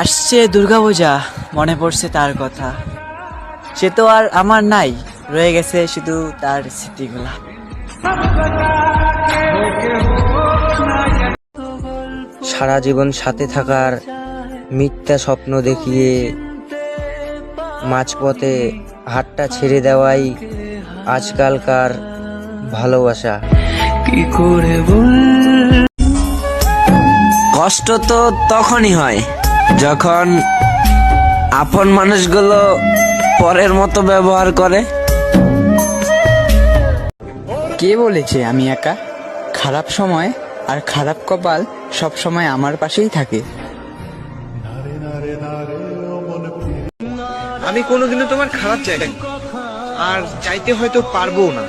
আসছে দুর্গাপূজা মনে পড়ছে তার কথা। সে তো আর আমার নাই রয়ে গেছে শুধু তার স্মৃতিগুলা। সারা জীবন সাথে থাকার মিথ্যা স্বপ্ন দেখিয়ে মাঝপথে হাতটা ছেড়ে দেওয়াই আজকালকার ভালোবাসা। কষ্ট তো তখনই হয় যখন আপন মানুষগুলো পরের মতো ব্যবহার করে। কে বলেছে আমি একা? খারাপ সময় আর খারাপ কপাল সব সময় আমার পাশেই থাকে। আমি কোনোদিনও তোমার খারাপ চাই নাই। আর চাইতে হয়তো পারব না।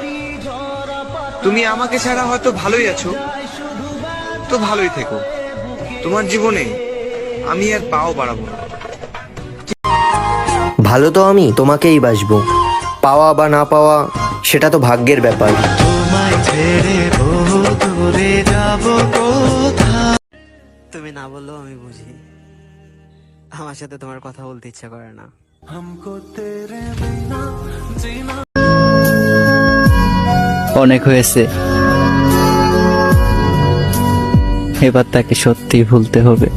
তুমি আমাকে ছাড়া হয়তো ভালোই আছো। তো ভালোই থেকো। তোমার জীবনে আমি আর পাও বাড়াবো না। ভালো তো আমি তোমাকেই বাসবো পাওয়া বা না পাওয়া সেটা তো ভাগ্যের ব্যাপার। তুমি না বললেও আমি বুঝি। আমার সাথে তোমার কথা বলতে ইচ্ছা করে না। অনেক হয়েছে। এবার তাকে সত্যি ভুলতে হবে।